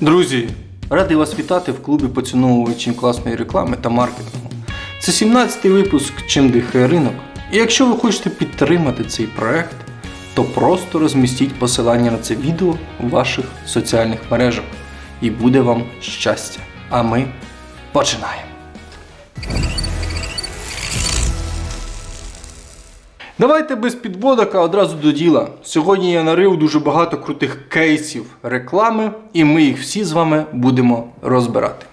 Друзі, радий вас вітати в клубі поціновувачів класної реклами та маркетингу. Це 17-й випуск Чим дихає ринок. І якщо ви хочете підтримати цей проект, то просто розмістіть посилання на це відео у ваших соціальних мережах. І буде вам щастя. А ми починаємо. Давайте без підводок, а одразу до діла. Сьогодні я нарив дуже багато крутих кейсів реклами, і ми їх всі з вами будемо розбирати.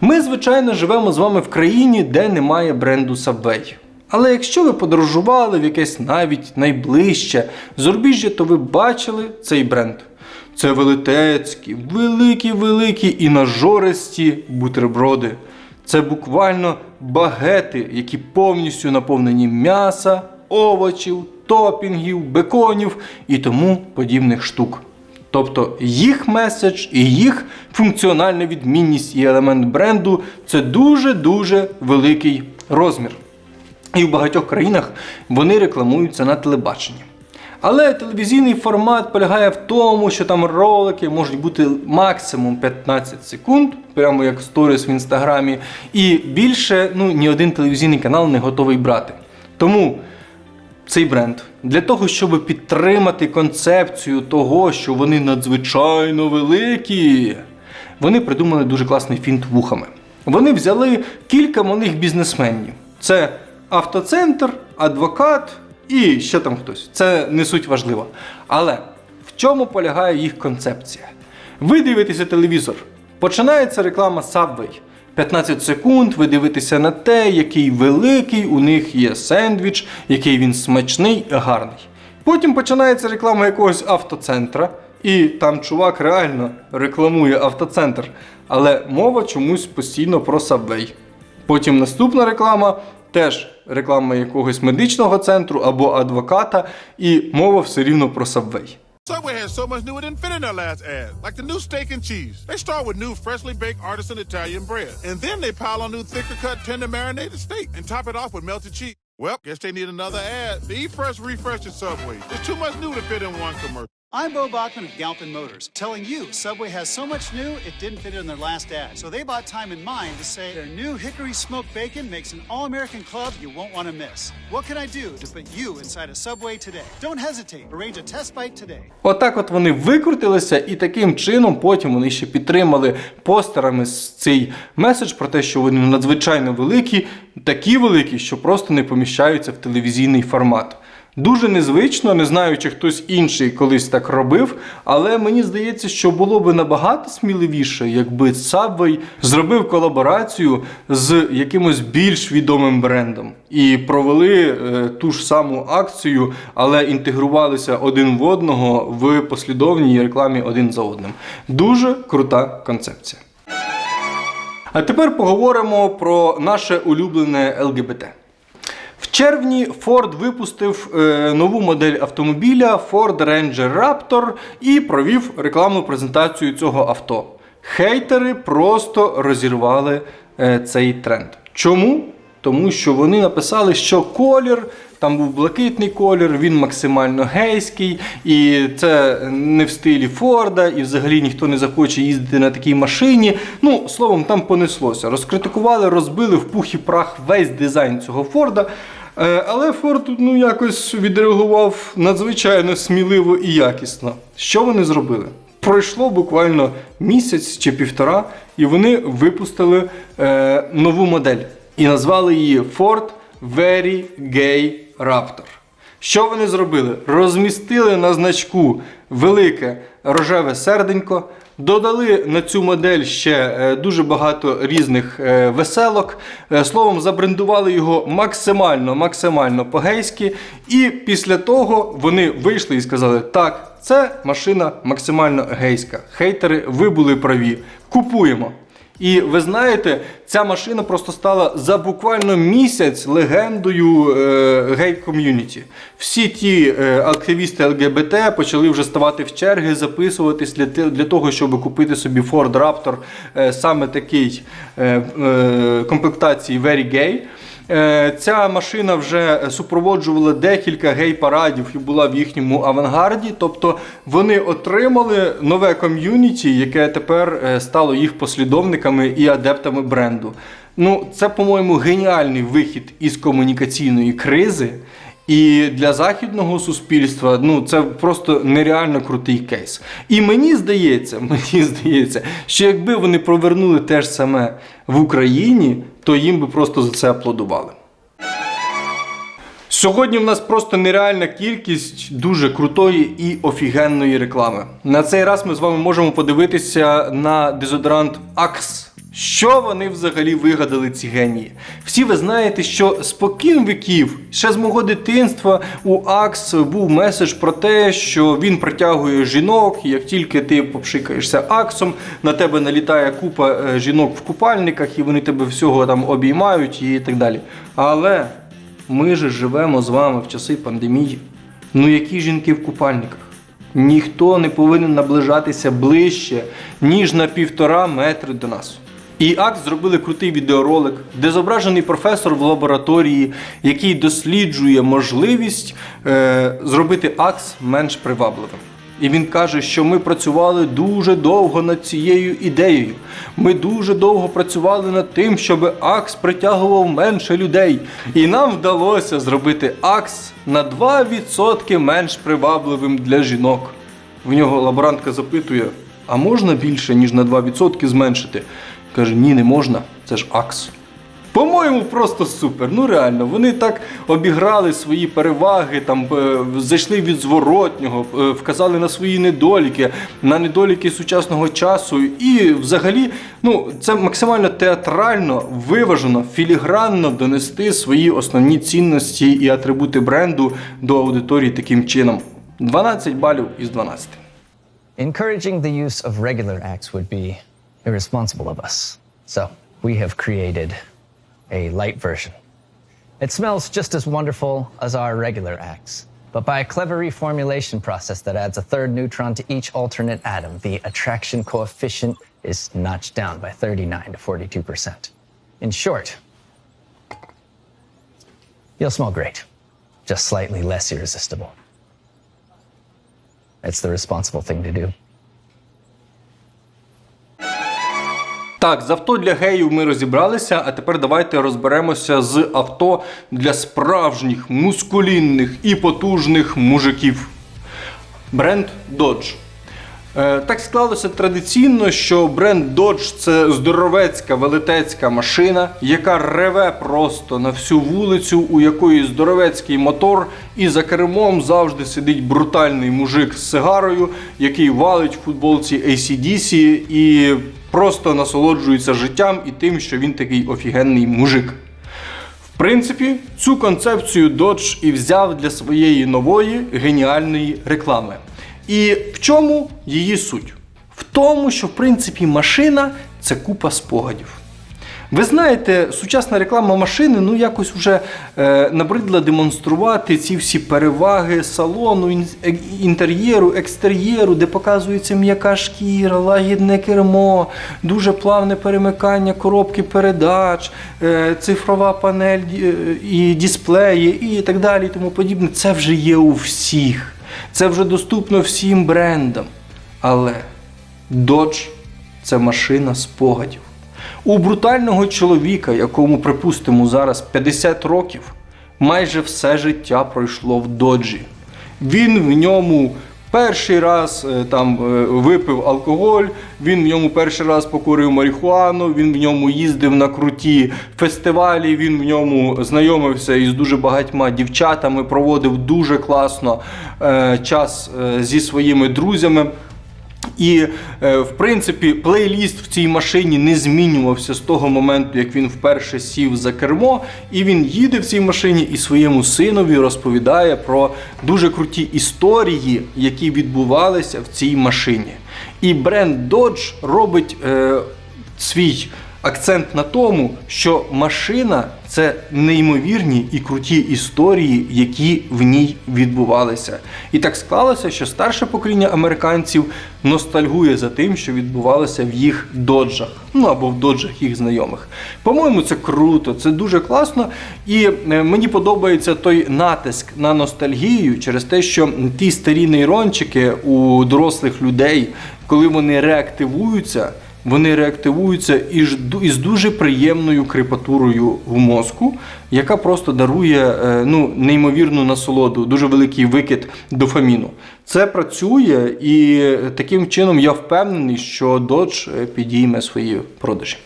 Ми, звичайно, живемо з вами в країні, де немає бренду Subway. Але якщо ви подорожували в якесь навіть найближче зарубіжжя, то ви бачили цей бренд. Це велетецькі, великі-великі і нажористі бутерброди. Це буквально багети, які повністю наповнені м'яса, овочів, топінгів, беконів і тому подібних штук. Тобто їх меседж і їх функціональна відмінність і елемент бренду це дуже-дуже великий розмір. І в багатьох країнах вони рекламуються на телебаченні. Але телевізійний формат полягає в тому, що там ролики можуть бути максимум 15 секунд, прямо як сторіс в інстаграмі, і більше ну, ні один телевізійний канал не готовий брати. Тому цей бренд для того, щоб підтримати концепцію того, що вони надзвичайно великі, вони придумали дуже класний фінт вухами. Вони взяли кілька малих бізнесменів: це автоцентр, адвокат і ще там хтось. Це не суть важливо. Але в чому полягає їх концепція? Ви дивитеся телевізор. Починається реклама Subway. 15 секунд, ви дивитеся на те, який великий у них є сендвіч, який він смачний, і гарний. Потім починається реклама якогось автоцентра, і там чувак реально рекламує автоцентр, але мова чомусь постійно про Subway. Потім наступна реклама, теж реклама якогось медичного центру або адвоката, і мова все рівно про Subway. Subway has so much new it didn't fit in their last ad, like the new steak and cheese. They start with new freshly baked artisan Italian bread, and then they pile on new thicker cut tender marinated steak and top it off with melted cheese. Well, guess they need another ad. The Fresh refresh Subway. There's too much new to fit in one commercial. I'm Bo Bachman of Galpin Motors, telling you Subway has so much new it didn't fit in their last ad. So they bought time and mind to say their new hickory smoked bacon makes an all American club you won't want to miss. What can I do to put you inside a Subway today? Don't hesitate. Arrange a test bite today. Отак от вони викрутилися, і таким чином потім вони ще підтримали постерами цей меседж про те, що вони надзвичайно великі, такі великі, що просто не поміщаються в телевізійний формат. Дуже незвично, не знаю, чи хтось інший колись так робив, але мені здається, що було би набагато сміливіше, якби Subway зробив колаборацію з якимось більш відомим брендом і провели е, ту ж саму акцію, але інтегрувалися один в одного в послідовній рекламі один за одним. Дуже крута концепція. А тепер поговоримо про наше улюблене ЛГБТ. Червні Ford випустив е, нову модель автомобіля Ford Ranger Raptor і провів рекламну презентацію цього авто. Хейтери просто розірвали е, цей тренд. Чому? Тому що вони написали, що колір, там був блакитний колір, він максимально гейський, і це не в стилі Форда, і взагалі ніхто не захоче їздити на такій машині. Ну, словом, там понеслося. Розкритикували, розбили в пух і прах весь дизайн цього Форда. Е, Але Форд ну, якось відреагував надзвичайно сміливо і якісно. Що вони зробили? Пройшло буквально місяць чи півтора, і вони випустили е, нову модель і назвали її Ford Very Gay Raptor. Що вони зробили? Розмістили на значку велике рожеве серденько, додали на цю модель ще е, дуже багато різних е, веселок. Е, Словом, забрендували його максимально, максимально по-гейськи. І після того вони вийшли і сказали: так, це машина максимально гейська. Хейтери, ви були праві. Купуємо. І ви знаєте, ця машина просто стала за буквально місяць легендою е, гей-ком'юніті. Всі ті е, активісти ЛГБТ почали вже ставати в черги, записуватись для, для того, щоб купити собі Ford Raptor е, саме такий е, е, комплектації Very Gay. Е, Ця машина вже супроводжувала декілька гей-парадів і була в їхньому авангарді. Тобто вони отримали нове ком'юніті, яке тепер е, стало їх послідовниками і адептами бренду. Ну, це, по-моєму, геніальний вихід із комунікаційної кризи. І для західного суспільства ну це просто нереально крутий кейс. І мені здається, мені здається, що якби вони провернули те ж саме в Україні, то їм би просто за це аплодували. Сьогодні в нас просто нереальна кількість дуже крутої і офігенної реклами. На цей раз ми з вами можемо подивитися на дезодорант Axe. Що вони взагалі вигадали ці генії? Всі ви знаєте, що спокін віків, ще з мого дитинства у Axe був меседж про те, що він притягує жінок, і як тільки ти попшикаєшся Аксом, на тебе налітає купа е, жінок в купальниках, і вони тебе всього там обіймають і так далі. Але ми же живемо з вами в часи пандемії. Ну які жінки в купальниках? Ніхто не повинен наближатися ближче, ніж на півтора метри до нас. І АКС зробили крутий відеоролик, де зображений професор в лабораторії, який досліджує можливість е, зробити АКС менш привабливим. І він каже, що ми працювали дуже довго над цією ідеєю. Ми дуже довго працювали над тим, щоб АКС притягував менше людей. І нам вдалося зробити АКС на 2% менш привабливим для жінок. В нього лаборантка запитує: а можна більше, ніж на 2% зменшити? Каже, ні, не можна, це ж АКС. По-моєму, просто супер. Ну реально, вони так обіграли свої переваги, там е, зайшли від зворотнього, е, вказали на свої недоліки, на недоліки сучасного часу. І взагалі, ну це максимально театрально, виважено, філігранно донести свої основні цінності і атрибути бренду до аудиторії таким чином. 12 балів із 12. Encouraging the use of regular acts would be irresponsible of us. So, we have created a light version. It smells just as wonderful as our regular acts, but by a clever reformulation process that adds a third neutron to each alternate atom, the attraction coefficient is notched down by 39 to 42%. In short, you'll smell great, just slightly less irresistible. It's the responsible thing to do. Так, з авто для геїв ми розібралися, а тепер давайте розберемося з авто для справжніх, мускулінних і потужних мужиків. Бренд Dodge. Е, Так склалося традиційно, що бренд Dodge це здоровецька велетецька машина, яка реве просто на всю вулицю, у якої здоровецький мотор, і за кермом завжди сидить брутальний мужик з сигарою, який валить в футболці ACDC і просто насолоджується життям і тим, що він такий офігенний мужик. В принципі, цю концепцію Dodge і взяв для своєї нової геніальної реклами. І в чому її суть? В тому, що в принципі машина це купа спогадів. Ви знаєте, сучасна реклама машини ну якось вже е, набридла демонструвати ці всі переваги салону, е- інтер'єру, екстер'єру, де показується м'яка шкіра, лагідне кермо, дуже плавне перемикання коробки передач, е, цифрова панель е, і дисплеї, і так далі, тому подібне. Це вже є у всіх. Це вже доступно всім брендам. Але Dodge – це машина спогадів. У брутального чоловіка, якому, припустимо, зараз 50 років, майже все життя пройшло в доджі. Він в ньому перший раз е, там е, випив алкоголь, він в ньому перший раз покурив марихуану, він в ньому їздив на круті фестивалі, він в ньому знайомився із дуже багатьма дівчатами, проводив дуже класно е, час зі своїми друзями. І, е, в принципі, плейліст в цій машині не змінювався з того моменту, як він вперше сів за кермо, і він їде в цій машині і своєму синові розповідає про дуже круті історії, які відбувалися в цій машині. І бренд Dodge робить е, свій Акцент на тому, що машина це неймовірні і круті історії, які в ній відбувалися. І так склалося, що старше покоління американців ностальгує за тим, що відбувалося в їх доджах, ну або в доджах їх знайомих. По-моєму, це круто, це дуже класно. І е, мені подобається той натиск на ностальгію через те, що ті старі нейрончики у дорослих людей, коли вони реактивуються. Вони реактивуються із, ду- із дуже приємною крепатурою в мозку, яка просто дарує е, ну, неймовірну насолоду, дуже великий викид дофаміну. Це працює, і таким чином я впевнений, що Dodge е, підійме свої продажі.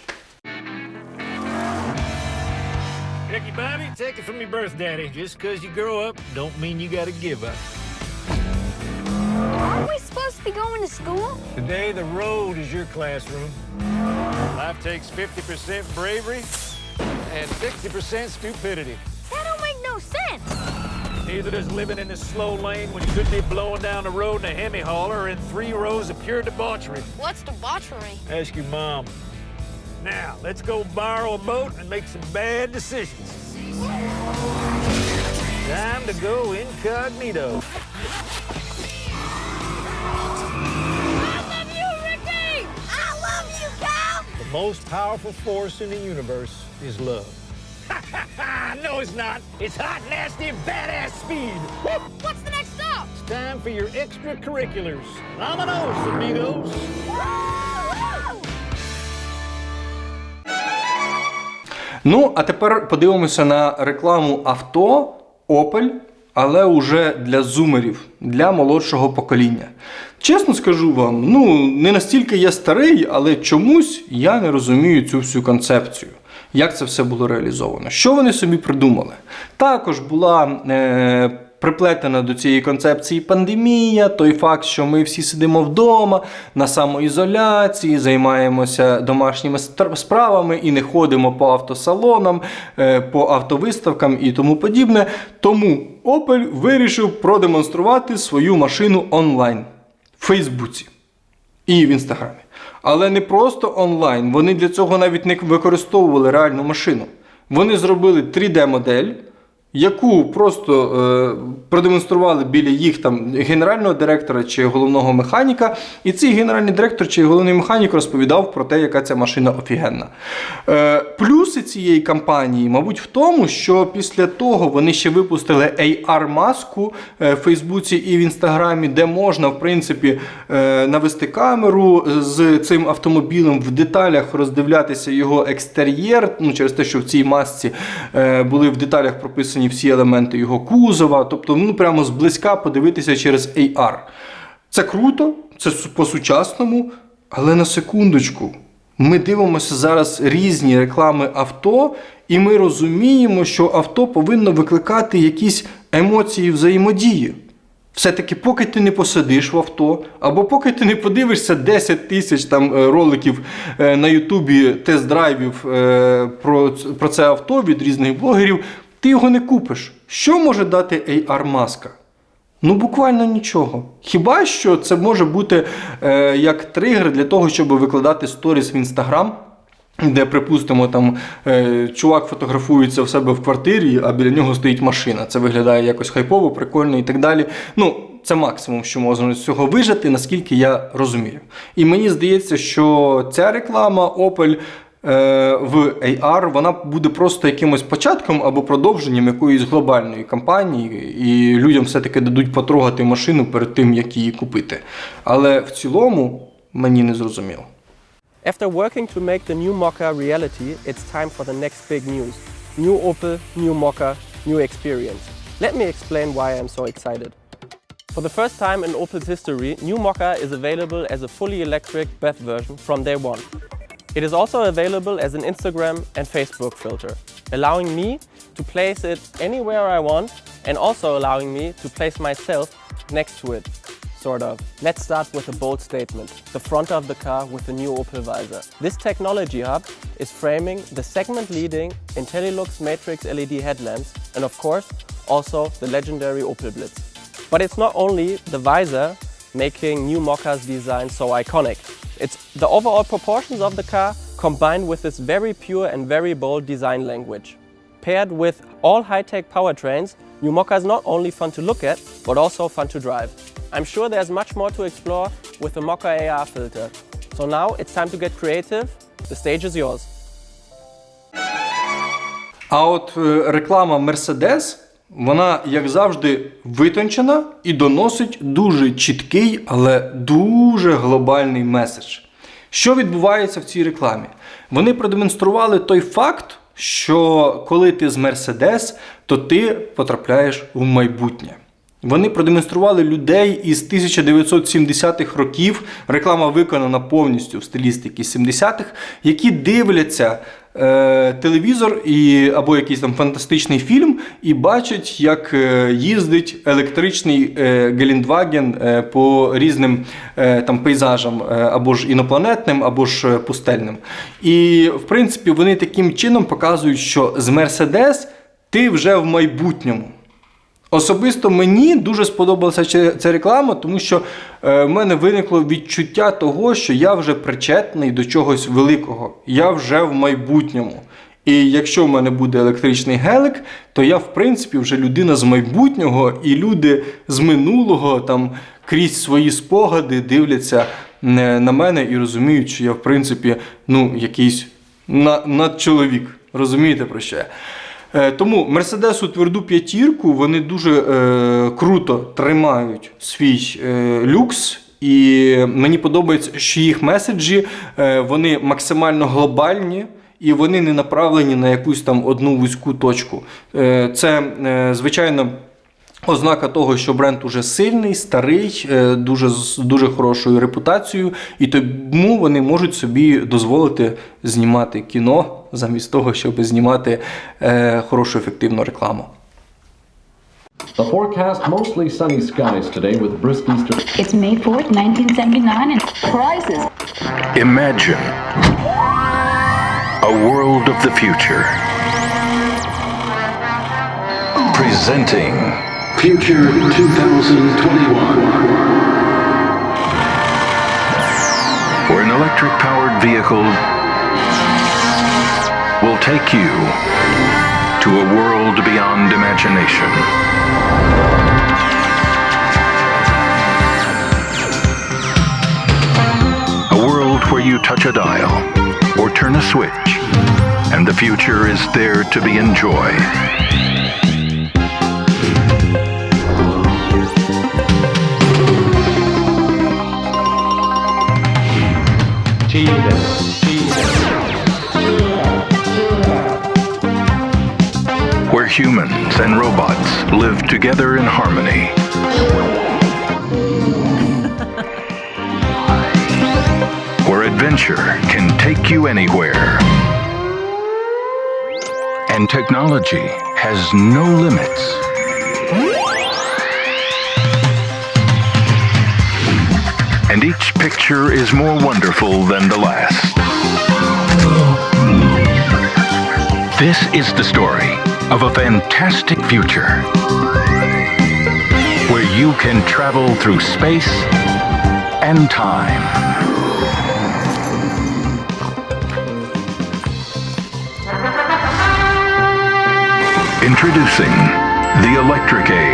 Take it from your birth daddy. Just 'cause you grow up, don't mean you gotta give up. Be going to school? Today, the road is your classroom. Life takes 50% bravery and 60% stupidity. That don't make no sense. Neither does living in the slow lane when you could be blowing down the road in a hemi hauler in three rows of pure debauchery. What's debauchery? Ask your mom. Now, let's go borrow a boat and make some bad decisions. Time to go incognito. Most powerful force in the universe is love. no, it's not. It's hot, nasty, badass speed. Woo! What's the next stop? It's time for your extracurriculars. Vamonos, amigos. Ну, а тепер подивимося на рекламу авто Opel, але уже для зумерів, для молодшого покоління. Чесно скажу вам, ну не настільки я старий, але чомусь я не розумію цю всю концепцію. Як це все було реалізовано? Що вони собі придумали? Також була е, приплетена до цієї концепції пандемія, той факт, що ми всі сидимо вдома на самоізоляції, займаємося домашніми справами і не ходимо по автосалонам, е, по автовиставкам і тому подібне. Тому Opel вирішив продемонструвати свою машину онлайн Фейсбуці і в інстаграмі. Але не просто онлайн. Вони для цього навіть не використовували реальну машину. Вони зробили 3D-модель, яку просто е, продемонстрували біля їх там генерального директора чи головного механіка. І цей генеральний директор чи головний механік розповідав про те, яка ця машина офігенна. Е, плюси цієї кампанії, мабуть, в тому, що після того вони ще випустили AR-маску е, в Фейсбуці і в Інстаграмі, де можна, в принципі, е, навести камеру з цим автомобілем в деталях, роздивлятися його екстер'єр, ну, через те, що в цій масці е, були в деталях прописані всі елементи його кузова, тобто ну, прямо зблизька подивитися через AR. Це круто, це по-сучасному, але на секундочку. Ми дивимося зараз різні реклами авто, і ми розуміємо, що авто повинно викликати якісь емоції взаємодії. Все-таки, поки ти не посидиш в авто, або поки ти не подивишся 10 тисяч там е, роликів е, на Ютубі тест-драйвів е, про це авто від різних блогерів, ти його не купиш. Що може дати AR-маска? Ну, буквально нічого. Хіба що це може бути е, як тригер для того, щоб викладати сторіс в інстаграм, де, припустимо, там е, чувак фотографується в себе в квартирі, а біля нього стоїть машина. Це виглядає якось хайпово, прикольно і так далі. Ну, це максимум, що можна з цього вижити, наскільки я розумію. І мені здається, що ця реклама Opel. Е, В AR вона буде просто якимось початком або продовженням якоїсь глобальної кампанії, і людям все-таки дадуть потрогати машину перед тим, як її купити. Але в цілому мені не зрозуміло. After working to make the new Mokka reality, it's time for the next big news. New Opel, new Mokka, new experience. Let me explain why I'm so excited. For the first time in Opel's history, new Mokka is available as a fully electric BEV version from day one. It is also available as an Instagram and Facebook filter, allowing me to place it anywhere I want and also allowing me to place myself next to it sort of. Let's start with a bold statement. The front of the car with the new Opel visor. This technology hub is framing the segment leading IntelliLux Matrix LED headlamps and of course also the legendary Opel Blitz. But it's not only the visor making new Mokka's design so iconic. It's the overall proportions of the car combined with this very pure and very bold design language. Paired with all high-tech powertrains, New Mokka is not only fun to look at, but also fun to drive. I'm sure there's much more to explore with the Mokka AR filter. So now it's time to get creative. The stage is yours. А от е, реклама Mercedes, вона, як завжди, витончена і доносить дуже чіткий, але дуже глобальний меседж. Що відбувається в цій рекламі? Вони продемонстрували той факт, що коли ти з Mercedes, то ти потрапляєш в майбутнє. Вони продемонстрували людей із 1970-х років. Реклама виконана повністю в стилістиці 70-х, які дивляться е, телевізор і, або якийсь там фантастичний фільм і бачать, як е, їздить електричний е, Гелендваген е, по різним там пейзажам, або ж інопланетним, або ж пустельним. І в принципі вони таким чином показують, що з Мерседес ти вже в майбутньому. Особисто мені дуже сподобалася ця- реклама, тому що е, в мене виникло відчуття того, що я вже причетний до чогось великого. Я вже в майбутньому. І якщо в мене буде електричний гелик, то я, в принципі, вже людина з майбутнього, і люди з минулого там крізь свої спогади дивляться е, на мене і розуміють, що я, в принципі, ну, якийсь на- надчоловік. Розумієте про що я? Е, Тому Мерседесу тверду п'ятірку вони дуже е, круто тримають свій е, люкс. І мені подобається, що їх меседжі е, вони максимально глобальні і вони не направлені на якусь там одну вузьку точку. Е, це, звичайно. Ознака того, що бренд уже сильний, старий, е, дуже з дуже хорошою репутацією, і тому вони можуть собі дозволити знімати кіно замість того, щоб знімати е, хорошу ефективну рекламу. A forecast mostly sunny skies today with brisk eastern. It's May 4th, 1979, and prizes. Imagine a world of the future. Presenting Future 2021. where an electric powered vehicle will take you to a world beyond imagination. A world where you touch a dial or turn a switch, and the future is there to be enjoyed. Where humans and robots live together in harmony. where adventure can take you anywhere. And technology has no limits. Picture is more wonderful than the last. This is the story of a fantastic future where you can travel through space and time. Introducing the Electric Age.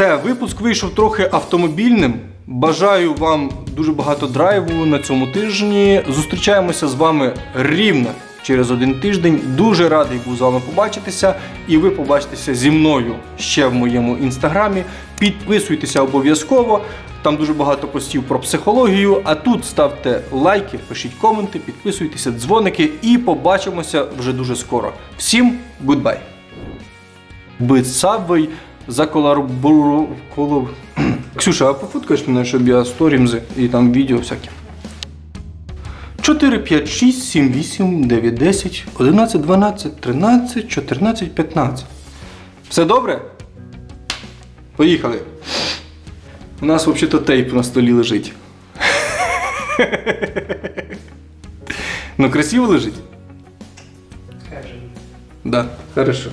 Все, випуск вийшов трохи автомобільним. Бажаю вам дуже багато драйву на цьому тижні. Зустрічаємося з вами рівно через один тиждень. Дуже радий був з вами побачитися, і ви побачитеся зі мною ще в моєму інстаграмі. Підписуйтеся обов'язково. Там дуже багато постів про психологію. А тут ставте лайки, пишіть коменти, підписуйтеся, дзвоники і побачимося вже дуже скоро. Всім гудбай! Subway за колабору... коло... Ксюша, а пофоткаєш мене, щоб я сторімзи і там відео всякі. 4, 5, 6, 7, 8, 9, 10, 11, 12, 13, 14, 15. Все добре? Поїхали. У нас взагалі-то тейп на столі лежить. Ну, красиво лежить? Да, хорошо.